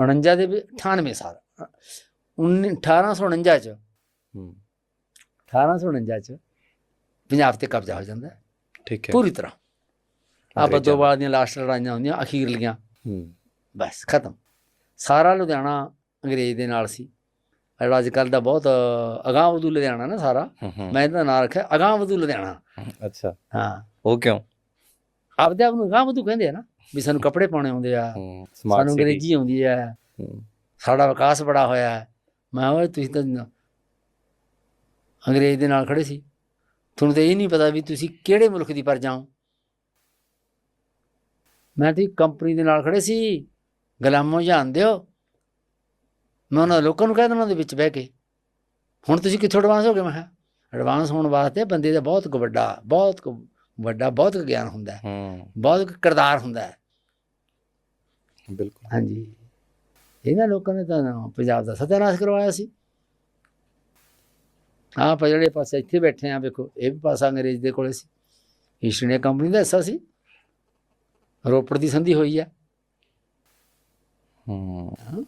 49 ਦੇ ਵਿੱਚ 98 ਸਾਲ। 19 1849 ਚ ਹੂੰ। 1849 ਚ ਪੰਜਾਬ ਤੇ ਕਬਜ਼ਾ ਹੋ ਜਾਂਦਾ। ਠੀਕ ਹੈ। ਪੂਰੀ ਤਰ੍ਹਾਂ। ਆ ਅੰਗਰੇਜ਼ਾਂ ਬੱਦੋਵਾਲ ਦੀਆਂ ਲਾਸਟ ਲੜਾਈਆਂ ਹੁੰਦੀਆਂ ਅਖੀਰਲੀਆਂ ਹੂੰ। ਬਸ ਖਤਮ। ਸਾਰਾ ਲੁਧਿਆਣਾ ਅੰਗਰੇਜ਼ ਦੇ ਨਾਲ ਸੀ। ਜਿਹੜਾ ਅੱਜ ਕੱਲ ਦਾ ਬਹੁਤ ਅਗਾਂਹ ਵਧੂ ਲੁਧਿਆਣਾ ਨਾ ਸਾਰਾ ਮੈਂ ਇਹਦਾ ਨਾਂ ਰੱਖਿਆ ਅਗਾਂਹ ਵਧੂ ਲੁਧਿਆਣਾ। ਅੱਛਾ। ਹਾਂ। ਉਹ ਕਿਉਂ? ਆਪਦੇ ਆਪ ਨੂੰ ਅਗਾਂਹ ਵਧੂ ਕਹਿੰਦੇ ਆ ਨਾ। ਵੀ ਸਾਨੂੰ ਕੱਪੜੇ ਪਾਉਣੇ ਆਉਂਦੇ ਆ ਸਾਨੂੰ ਅੰਗਰੇਜ਼ੀ ਆਉਂਦੀ ਹੂੰ। ਸਾਡਾ ਵਿਕਾਸ ਬੜਾ ਹੋਇਆ। ਮੈਂ ਓਏ ਤੁਸੀਂ ਤਾਂ ਅੰਗਰੇਜ਼ ਦੇ ਨਾਲ ਖੜੇ ਸੀ। ਤੁਹਾਨੂੰ ਤਾਂ ਇਹ ਨਹੀਂ ਪਤਾ ਵੀ ਤੁਸੀਂ ਕਿਹੜੇ ਮੁਲਕ ਦੀ ਪਰਜਾ ਹੋ। ਮੈਂ ਤੇ ਕੰਪਨੀ ਦੇ ਨਾਲ ਖੜੇ ਸੀ। ਗੁਲਾਮੋ ਜਾਣਦੇ ਹੋ ਮੈਂ ਉਹਨਾਂ ਲੋਕਾਂ ਨੂੰ ਕਹਿ ਦੇਣਾ ਉਹਦੇ ਵਿੱਚ ਬਹਿ ਕੇ। ਹੁਣ ਤੁਸੀਂ ਕਿੱਥੋਂ ਐਡਵਾਂਸ ਹੋ ਗਏ ਮੈਂ ਐਡਵਾਂਸ ਹੋਣ ਵਾਸਤੇ ਬੰਦੇ ਦਾ ਬਹੁਤ ਕੁ ਵੱਡਾ ਬਹੁਤ ਵੱਡਾ ਬਹੁਤ ਗਿਆਨ ਹੁੰਦਾ ਹੈ। ਬਹੁਤ ਕਿਰਦਾਰ ਹੁੰਦਾ ਹੈ। ਬਿਲਕੁਲ। ਹਾਂਜੀ। ਇਹਨਾਂ ਲੋਕਾਂ ਨੇ ਤਾਂ ਪੰਜਾਬ ਦਾ ਸਤਿਆਨਾਸ਼ ਕਰਵਾਇਆ ਸੀ। ਆਹ ਆਪਾਂ ਜਿਹੜੇ ਪਾਸੇ ਇੱਥੇ ਬੈਠੇ ਆ ਵੇਖੋ ਇਹ ਵੀ ਪਾਸਾ ਅੰਗਰੇਜ਼ ਦੇ ਕੋਲੇ ਸੀ। ਈਸਟ ਇੰਡੀਆ ਕੰਪਨੀ ਦਾ ਹਿੱਸਾ ਸੀ। ਰੋਪੜ ਦੀ ਸੰਧੀ ਹੋਈ ਹੈ। ਹੂੰ।